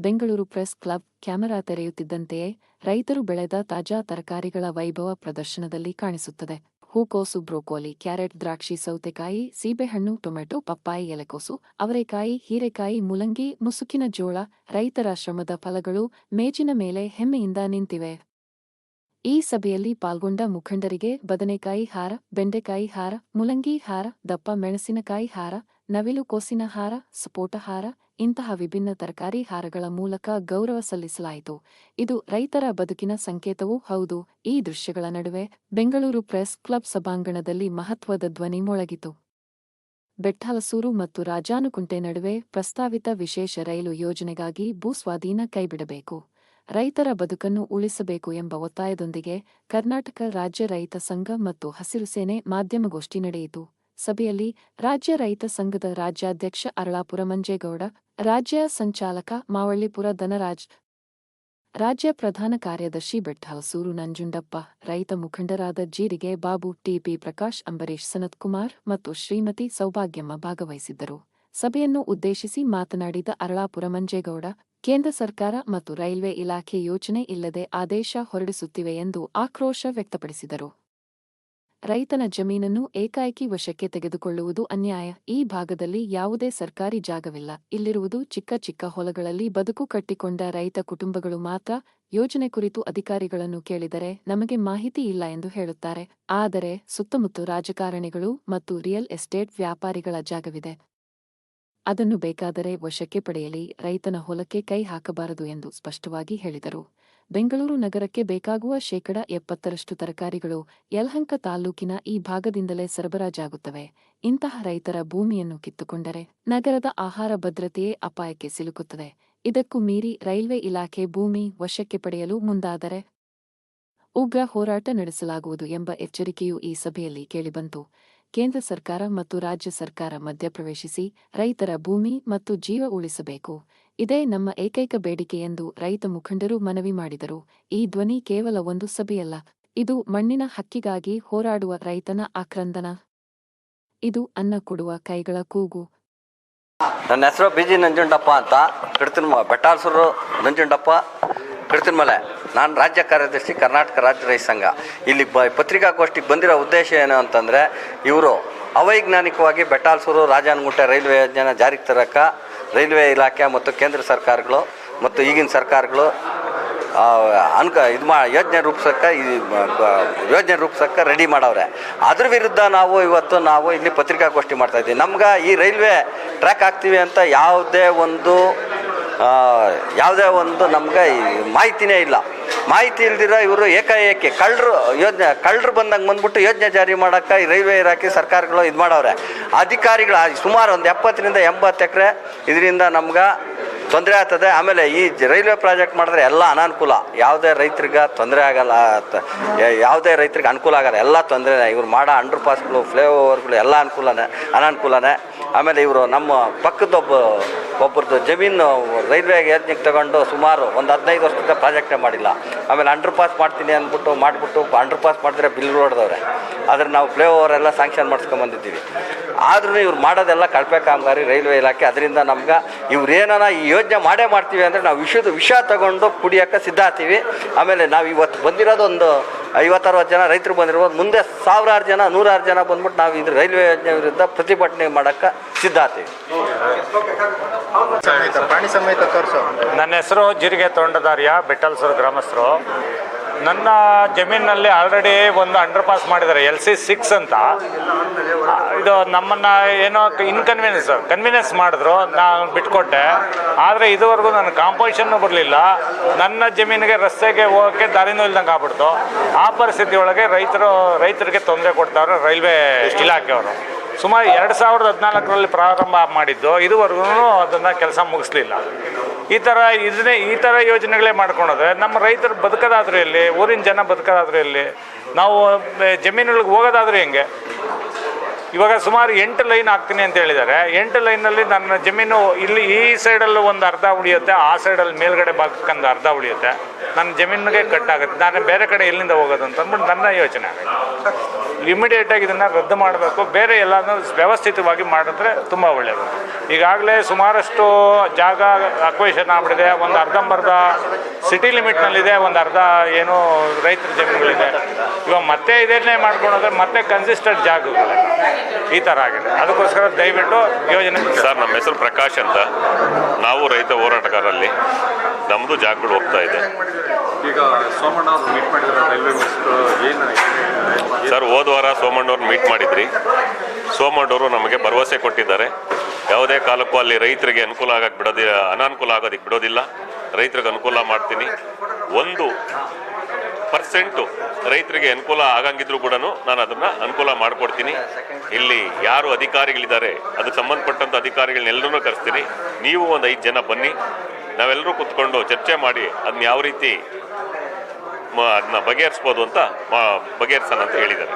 Bengaluru press club camera ತೆರೆಯುತ್ತಿದ್ದಂತೆಯೇ ರೈತರು ಬೆಳೆದ ತಾಜಾ ತರಕಾರಿಗಳ ವೈಭವ ಪ್ರದರ್ಶನದಲ್ಲಿ ಕಾಣಿಸುತ್ತದೆ. ಹೂಕೋಸು, ಬ್ರೋಕೋಲಿ, ಕ್ಯಾರೆಟ್, ದ್ರಾಕ್ಷಿ, ಸೌತೆಕಾಯಿ, ಸೀಬೆಹಣ್ಣು, ಟೊಮೆಟೊ, ಪಪ್ಪಾಯಿ, ಎಲೆಕೋಸು, ಅವರೆಕಾಯಿ, ಹೀರೆಕಾಯಿ, ಮುಲಂಗಿ, ಮುಸುಕಿನ ಜೋಳ, ರೈತರ ಶ್ರಮದ ಫಲಗಳು ಮೇಜಿನ ಮೇಲೆ ಹೆಮ್ಮೆಯಿಂದ ನಿಂತಿವೆ. ಈ ಸಭೆಯಲ್ಲಿ ಪಾಲ್ಗೊಂಡ ಮುಖಂಡರಿಗೆ ಬದನೆಕಾಯಿ ಹಾರ, ಬೆಂಡೆಕಾಯಿ ಹಾರ, ಮುಲಂಗಿ ಹಾರ, ದಪ್ಪ ಮೆಣಸಿನಕಾಯಿ ಹಾರ, ನವಿಲು ಕೋಸಿನ ಹಾರ, ಸಪೋಟ ಹಾರ ಇಂತಹ ವಿಭಿನ್ನ ತರಕಾರಿ ಹಾರಗಳ ಮೂಲಕ ಗೌರವ ಸಲ್ಲಿಸಲಾಯಿತು. ಇದು ರೈತರ ಬದುಕಿನ ಸಂಕೇತವೂ ಹೌದು. ಈ ದೃಶ್ಯಗಳ ನಡುವೆ ಬೆಂಗಳೂರು ಪ್ರೆಸ್ ಕ್ಲಬ್ ಸಭಾಂಗಣದಲ್ಲಿ ಮಹತ್ವದ ಧ್ವನಿ ಮೊಳಗಿತು. ಬೆಟ್ಟಹಲಸೂರು ಮತ್ತು ರಾಜಾನುಕುಂಟೆ ನಡುವೆ ಪ್ರಸ್ತಾವಿತ ವಿಶೇಷ ರೈಲು ಯೋಜನೆಗಾಗಿ ಭೂಸ್ವಾಧೀನ ಕೈಬಿಡಬೇಕು. ರೈತರ ಬದುಕನ್ನು ಉಳಿಸಬೇಕು ಎಂಬ ಒತ್ತಾಯದೊಂದಿಗೆ ಕರ್ನಾಟಕ ರಾಜ್ಯ ರೈತ ಸಂಘ ಮತ್ತು ಹಸಿರು ಸೇನೆ ಮಾಧ್ಯಮಗೋಷ್ಠಿ ನಡೆಯಿತು. ಸಭೆಯಲ್ಲಿ ರಾಜ್ಯ ರೈತ ಸಂಘದ ರಾಜ್ಯಾಧ್ಯಕ್ಷ ಅರಳಾಪುರ ಮಂಜೇಗೌಡ ರಾಜ್ಯ ಸಂಚಾಲಕ ಮಾವಳ್ಳಿಪುರ ಧನರಾಜ್. ರಾಜ್ಯ ಪ್ರಧಾನ ಕಾರ್ಯದರ್ಶಿ ಬೆಟ್ಟಹಲಸೂರು ನಂಜುಂಡಪ್ಪ, ರೈತ ಮುಖಂಡರಾದ ಜೀರಿಗೆ ಬಾಬು, ಟಿಪಿ ಪ್ರಕಾಶ್ ಅಂಬರೀಶ್ ಸನತ್ಕುಮಾರ್ ಮತ್ತು ಶ್ರೀಮತಿ ಸೌಭಾಗ್ಯಮ್ಮ ಭಾಗವಹಿಸಿದ್ದರು. ಸಭೆಯನ್ನು ಉದ್ದೇಶಿಸಿ ಮಾತನಾಡಿದ ಅರಳಾಪುರ ಮಂಜೇಗೌಡ, ಕೇಂದ್ರ ಸರ್ಕಾರ ಮತ್ತು ರೈಲ್ವೆ ಇಲಾಖೆ ಯೋಚನೆ ಇಲ್ಲದೆ ಆದೇಶ ಹೊರಡಿಸುತ್ತಿವೆ ಎಂದು ಆಕ್ರೋಶ ವ್ಯಕ್ತಪಡಿಸಿದರು. ರೈತನ ಜಮೀನನ್ನು ಏಕಾಏಕಿ ವಶಕ್ಕೆ ತೆಗೆದುಕೊಳ್ಳುವುದು ಅನ್ಯಾಯ. ಈ ಭಾಗದಲ್ಲಿ ಯಾವುದೇ ಸರ್ಕಾರಿ ಜಾಗವಿಲ್ಲ. ಇಲ್ಲಿರುವುದು ಚಿಕ್ಕ ಚಿಕ್ಕ ಹೊಲಗಳಲ್ಲಿ ಬದುಕು ಕಟ್ಟಿಕೊಂಡ ರೈತ ಕುಟುಂಬಗಳು ಮಾತ್ರ. ಯೋಜನೆ ಕುರಿತು ಅಧಿಕಾರಿಗಳನ್ನು ಕೇಳಿದರೆ ನಮಗೆ ಮಾಹಿತಿ ಇಲ್ಲ ಎಂದು ಹೇಳುತ್ತಾರೆ. ಆದರೆ ಸುತ್ತಮುತ್ತ ರಾಜಕಾರಣಿಗಳು ಮತ್ತು ರಿಯಲ್ ಎಸ್ಟೇಟ್ ವ್ಯಾಪಾರಿಗಳ ಜಾಗವಿದೆ. ಅದನ್ನು ಬೇಕಾದರೆ ವಶಕ್ಕೆ ಪಡೆಯಲಿ. ರೈತನ ಹೊಲಕ್ಕೆ ಕೈ ಹಾಕಬಾರದು ಎಂದು ಸ್ಪಷ್ಟವಾಗಿ ಹೇಳಿದರು. ಬೆಂಗಳೂರು ನಗರಕ್ಕೆ ಬೇಕಾಗುವ ಶೇಕಡ ಎಪ್ಪತ್ತರಷ್ಟು ತರಕಾರಿಗಳು ಯಲಹಂಕ ತಾಲ್ಲೂಕಿನ ಈ ಭಾಗದಿಂದಲೇ ಸರಬರಾಜಾಗುತ್ತವೆ. ಇಂತಹ ರೈತರ ಭೂಮಿಯನ್ನು ಕಿತ್ತುಕೊಂಡರೆ ನಗರದ ಆಹಾರ ಭದ್ರತೆಯೇ ಅಪಾಯಕ್ಕೆ ಸಿಲುಕುತ್ತದೆ. ಇದಕ್ಕೂ ಮೀರಿ ರೈಲ್ವೆ ಇಲಾಖೆ ಭೂಮಿ ವಶಕ್ಕೆ ಪಡೆಯಲು ಮುಂದಾದರೆ ಉಗ್ರ ಹೋರಾಟ ನಡೆಸಲಾಗುವುದು ಎಂಬ ಎಚ್ಚರಿಕೆಯೂ ಈ ಸಭೆಯಲ್ಲಿ ಕೇಳಿಬಂತು. ಕೇಂದ್ರ ಸರ್ಕಾರ ಮತ್ತು ರಾಜ್ಯ ಸರ್ಕಾರ ಮಧ್ಯಪ್ರವೇಶಿಸಿ ರೈತರ ಭೂಮಿ ಮತ್ತು ಜೀವ ಉಳಿಸಬೇಕು. ಇದೇ ನಮ್ಮ ಏಕೈಕ ಬೇಡಿಕೆ ಎಂದು ರೈತ ಮುಖಂಡರು ಮನವಿ ಮಾಡಿದರು. ಈ ಧ್ವನಿ ಕೇವಲ ಒಂದು ಸಭೆಯಲ್ಲ, ಇದು ಮಣ್ಣಿನ ಹಕ್ಕಿಗಾಗಿ ಹೋರಾಡುವ ರೈತನ ಆಕ್ರಂದನ. ಇದು ಅನ್ನ ಕೊಡುವ ಕೈಗಳ ಕೂಗು. ನನ್ನ ಹೆಸರು ಬಿ ಜಿ ನಂಜುಂಡಪ್ಪ ಅಂತ, ಕಿಡ್ತಿನ ಬೆಟ್ಟಾಲ್ಸೂರು ನಂಜುಂಡಪ್ಪ ಕಿಡ್ತಿನಮಲೆ ನಾನು ರಾಜ್ಯ ಕಾರ್ಯದರ್ಶಿ ಕರ್ನಾಟಕ ರಾಜ್ಯ ರೈತ ಸಂಘ. ಇಲ್ಲಿ ಬ, ಪತ್ರಿಕಾಗೋಷ್ಠಿಗೆ ಬಂದಿರೋ ಉದ್ದೇಶ ಏನು ಅಂತಂದರೆ, ಇವರು ಅವೈಜ್ಞಾನಿಕವಾಗಿ ಬೆಟ್ಟಾಲ್ಸೂರು ರಾಜಾನಗುಂಟೆ ರೈಲ್ವೆ ಯೋಜನೆ ಜಾರಿಗೆ ತರಕ್ಕೆ ರೈಲ್ವೆ ಇಲಾಖೆ ಮತ್ತು ಕೇಂದ್ರ ಸರ್ಕಾರಗಳು ಮತ್ತು ಈಗಿನ ಸರ್ಕಾರಗಳು ಅನ್ಕ, ಇದು ಮಾ, ಯೋಜನೆ ರೂಪಿಸೋಕ್ಕೆ ಈ ಯೋಜನೆ ರೂಪಿಸೋಕ್ಕೆ ರೆಡಿ ಮಾಡವ್ರೆ. ಅದ್ರ ವಿರುದ್ಧ ನಾವು ಇವತ್ತು ನಾವು ಇಲ್ಲಿ ಪತ್ರಿಕಾಗೋಷ್ಠಿ ಮಾಡ್ತಾ ಇದ್ದೀವಿ. ನಮ್ಗೆ ಈ ರೈಲ್ವೆ ಟ್ರ್ಯಾಕ್ ಹಾಕ್ತೀವಿ ಅಂತ ಯಾವುದೇ ಒಂದು ಯಾವುದೇ ಒಂದು ನಮ್ಗೆ ಮಾಹಿತಿನೇ ಇಲ್ಲ. ಮಾಹಿತಿ ಇಲ್ದಿರ ಇವರು ಏಕಾಏಕಿ ಕಳ್ಳರು ಯೋಜನೆ, ಕಳ್ಳರು ಬಂದಂಗೆ ಬಂದ್ಬಿಟ್ಟು ಯೋಜನೆ ಜಾರಿ ಮಾಡೋಕ್ಕೆ ರೈಲ್ವೆ ಇಲಾಖೆ ಸರ್ಕಾರಗಳು ಇದು ಮಾಡವ್ರೆ. ಅಧಿಕಾರಿಗಳು ಸುಮಾರು ಒಂದು ಎಪ್ಪತ್ತರಿಂದ ಎಂಬತ್ತು ಎಕರೆ ಇದರಿಂದ ನಮ್ಗೆ ತೊಂದರೆ ಆಗ್ತದೆ. ಆಮೇಲೆ ಈ ರೈಲ್ವೆ ಪ್ರಾಜೆಕ್ಟ್ ಮಾಡಿದ್ರೆ ಎಲ್ಲ ಅನಾನುಕೂಲ. ಯಾವುದೇ ರೈತರಿಗೆ ತೊಂದರೆ ಆಗಲ್ಲ ಯಾವುದೇ ರೈತರಿಗೆ ಅನುಕೂಲ ಆಗಲ್ಲ. ಎಲ್ಲ ತೊಂದರೆನೇ ಇವ್ರು ಮಾಡೋ ಅಂಡರ್ ಪಾಸ್ಗಳು ಫ್ಲೈಓವರ್ಗಳು ಎಲ್ಲ ಅನುಕೂಲನೇ, ಅನಾನುಕೂಲನೇ. ಆಮೇಲೆ ಇವರು ನಮ್ಮ ಪಕ್ಕದೊಬ್ಬ ಒಬ್ಬರದ್ದು ಜಮೀನು ರೈಲ್ವೆ ಯಜ್ಞಕ್ಕೆ ತಗೊಂಡು ಸುಮಾರು ಒಂದು ಹದಿನೈದು ವರ್ಷದ ಪ್ರಾಜೆಕ್ಟೇ ಮಾಡಿಲ್ಲ. ಆಮೇಲೆ ಅಂಡರ್ ಪಾಸ್ ಮಾಡ್ತೀನಿ ಅಂದ್ಬಿಟ್ಟು ಮಾಡಿಬಿಟ್ಟು ಅಂಡರ್ ಪಾಸ್ ಮಾಡಿದ್ರೆ ಬಿಲ್ ಹೊಡೆದವ್ರೆ ಆದರೆ ನಾವು ಫ್ಲೇ ಓವರ್ ಎಲ್ಲ ಸ್ಯಾಂಕ್ಷನ್ ಮಾಡಿಸ್ಕೊಂಬಂದಿದ್ದೀವಿ ಆದ್ರೂ ಇವ್ರು ಮಾಡೋದೆಲ್ಲ ಕಳಪೆ ಕಾಮಗಾರಿ ರೈಲ್ವೆ ಇಲಾಖೆ. ಅದರಿಂದ ನಮ್ಗೆ ಇವ್ರು ಏನಾರ ಈ ಯೋಜನೆ ಮಾಡೇ ಮಾಡ್ತೀವಿ ಅಂದರೆ ನಾವು ವಿಷದ ವಿಷ ತಗೊಂಡು ಕುಡಿಯೋಕ್ಕೆ ಸಿದ್ಧ ಆಗ್ತೀವಿ. ಆಮೇಲೆ ನಾವು ಇವತ್ತು ಬಂದಿರೋದು ಒಂದು ಐವತ್ತರವತ್ತು ಜನ ರೈತರು ಬಂದಿರ್ಬೋದು. ಮುಂದೆ ಸಾವಿರಾರು ಜನ ನೂರಾರು ಜನ ಬಂದ್ಬಿಟ್ಟು ನಾವು ಇದ್ರ ರೈಲ್ವೆ ಯೋಜನೆ ವಿರುದ್ಧ ಪ್ರತಿಭಟನೆ ಮಾಡೋಕ್ಕೆ ಸಿದ್ಧಾತಿ. ಆಗ್ತೀವಿ ಸಮೇತ ಪ್ರಾಣಿ ಸಮೇತ ತೋರಿಸೋ. ನನ್ನ ಹೆಸರು ಜಿರಿಗೆ ತೋಂಡದಾರ್ಯ ಬೆಟ್ಟಲ್ಸೂರು ಗ್ರಾಮಸ್ಥರು. ನನ್ನ ಜಮೀನಿನಲ್ಲಿ ಆಲ್ರೆಡಿ ಒಂದು ಅಂಡರ್ ಪಾಸ್ ಮಾಡಿದ್ದಾರೆ ಎಲ್ ಸಿ ಸಿಕ್ಸ್ ಅಂತ. ಇದು ನಮ್ಮನ್ನು ಏನೋ ಇನ್ಕನ್ವೀನಿಯನ್ಸ್ ಕನ್ವೀನಿಯನ್ಸ್ ಮಾಡಿದ್ರು, ನಾನು ಬಿಟ್ಕೊಟ್ಟೆ. ಆದರೆ ಇದುವರೆಗೂ ನನ್ನ ಕಾಂಪೋಸಿಷನ್ನು ಬರಲಿಲ್ಲ. ನನ್ನ ಜಮೀನಿಗೆ ರಸ್ತೆಗೆ ಹೋಗೋಕ್ಕೆ ದಾರಿನೂ ಇಲ್ದಂಗೆ ಆಗ್ಬಿಡ್ತು. ಆ ಪರಿಸ್ಥಿತಿ ಒಳಗೆ ರೈತರು, ರೈತರಿಗೆ ತೊಂದರೆ ಕೊಡ್ತಾವ್ರೆ ರೈಲ್ವೆ ಇಲಾಖೆಯವರು. ಸುಮಾರು ಎರಡು ಸಾವಿರದ ಹದಿನಾಲ್ಕರಲ್ಲಿ ಪ್ರಾರಂಭ ಮಾಡಿದ್ದು, ಇದುವರೆಗೂ ಅದನ್ನು ಕೆಲಸ ಮುಗಿಸ್ಲಿಲ್ಲ. ಈ ಥರ ಇದನ್ನೇ, ಈ ಥರ ಯೋಜನೆಗಳೇ ಮಾಡ್ಕೊಂಡೋದ್ರೆ ನಮ್ಮ ರೈತರು ಬದುಕೋದಾದ್ರೂ ಇಲ್ಲಿ ಊರಿನ ಜನ ಬದುಕೋದಾದ್ರೂ ಇಲ್ಲಿ ನಾವು ಜಮೀನುಗಳಿಗೆ ಹೋಗೋದಾದ್ರೂ ಹೆಂಗೆ? ಇವಾಗ ಸುಮಾರು ಎಂಟು ಲೈನ್ ಹಾಕ್ತೀನಿ ಅಂತ ಹೇಳಿದ್ದಾರೆ. ಎಂಟು ಲೈನಲ್ಲಿ ನನ್ನ ಜಮೀನು ಇಲ್ಲಿ ಈ ಸೈಡಲ್ಲೂ ಒಂದು ಅರ್ಧ ಉಳಿಯುತ್ತೆ, ಆ ಸೈಡಲ್ಲಿ ಮೇಲ್ಗಡೆ ಭಾಗಕ್ಕೊಂದು ಅರ್ಧ ಉಳಿಯುತ್ತೆ. ನನ್ನ ಜಮೀನಿಗೆ ಕಟ್ಟಾಗುತ್ತೆ. ನಾನು ಬೇರೆ ಕಡೆ ಎಲ್ಲಿಂದ ಹೋಗೋದು ಅಂತ ಅಂದ್ಬಿಟ್ಟು ನನ್ನ ಯೋಚನೆ ಆಗುತ್ತೆ ಇಮಿಡಿಯೇಟಾಗಿ ಇದನ್ನು ರದ್ದು ಮಾಡಬೇಕು. ಬೇರೆ ಎಲ್ಲನೂ ವ್ಯವಸ್ಥಿತವಾಗಿ ಮಾಡಿದ್ರೆ ತುಂಬ ಒಳ್ಳೆಯದು ಈಗಾಗಲೇ ಸುಮಾರಷ್ಟು ಜಾಗ ಅಕ್ವೇಷನ್ ಆಗ್ಬಿಟ್ಟಿದೆ. ಒಂದು ಅರ್ಧಂಬರ್ಧ ಸಿಟಿ ಲಿಮಿಟ್ನಲ್ಲಿದೆ ಒಂದು ಅರ್ಧ ಏನು ರೈತರ ಜಮೀನುಗಳಿದೆ. ಇವಾಗ ಮತ್ತೆ ಇದನ್ನೇ ಮಾಡ್ಕೊಂಡೋದ್ರೆ ಮತ್ತೆ ಕನ್ಸಿಸ್ಟೆಂಟ್ ಜಾಗ ಈ ಥರ ಆಗಿದೆ. ಅದಕ್ಕೋಸ್ಕರ ದಯವಿಟ್ಟು ಯೋಜನೆ ಸರ್, ನಮ್ಮ ಹೆಸರು ಪ್ರಕಾಶ್ ಅಂತ. ನಾವು ರೈತ ಹೋರಾಟಗಾರರಲ್ಲಿ ನಮ್ಮದು ಜಾಗಗಳು ಹೋಗ್ತಾ ಇದೆ. ಈಗ ಸೋಮಣ್ಣ ಮೀಟ್ ಮಾಡಿದ್ರೆ ಸರ್ ಹೋದ ವಾರ ಸೋಮಣ್ಣವ್ರು ಮೀಟ್ ಮಾಡಿದ್ರಿ. ಸೋಮಣ್ಣವರು ನಮಗೆ ಭರವಸೆ ಕೊಟ್ಟಿದ್ದಾರೆ. ಯಾವುದೇ ಕಾಲಕ್ಕೂ ಅಲ್ಲಿ ರೈತರಿಗೆ ಅನುಕೂಲ ಆಗಕ್ಕೆ ಬಿಡೋದಿ, ಅನಾನುಕೂಲ ಆಗೋದಕ್ಕೆ ಬಿಡೋದಿಲ್ಲ. ರೈತರಿಗೆ ಅನುಕೂಲ ಮಾಡ್ತೀನಿ. ಒಂದು ಪರ್ಸೆಂಟು ರೈತರಿಗೆ ಅನುಕೂಲ ಆಗಂಗಿದ್ರು ಕೂಡ ನಾನು ಅದನ್ನು ಅನುಕೂಲ ಮಾಡಿಕೊಡ್ತೀನಿ. ಇಲ್ಲಿ ಯಾರು ಅಧಿಕಾರಿಗಳಿದ್ದಾರೆ, ಅದಕ್ಕೆ ಸಂಬಂಧಪಟ್ಟಂಥ ಅಧಿಕಾರಿಗಳನ್ನೆಲ್ಲರೂ ಕರೆಸ್ತೀನಿ. ನೀವು ಒಂದು ಐದು ಜನ ಬನ್ನಿ. ನಾವೆಲ್ಲರೂ ಕುತ್ಕೊಂಡು ಚರ್ಚೆ ಮಾಡಿ ಅದನ್ನ ಯಾವ ರೀತಿ ಅದನ್ನ ಬಗೆಹರಿಸ್ಬೋದು ಅಂತ ಬಗೆಹರಿಸೋಣ ಅಂತ ಹೇಳಿದ್ದಾರೆ.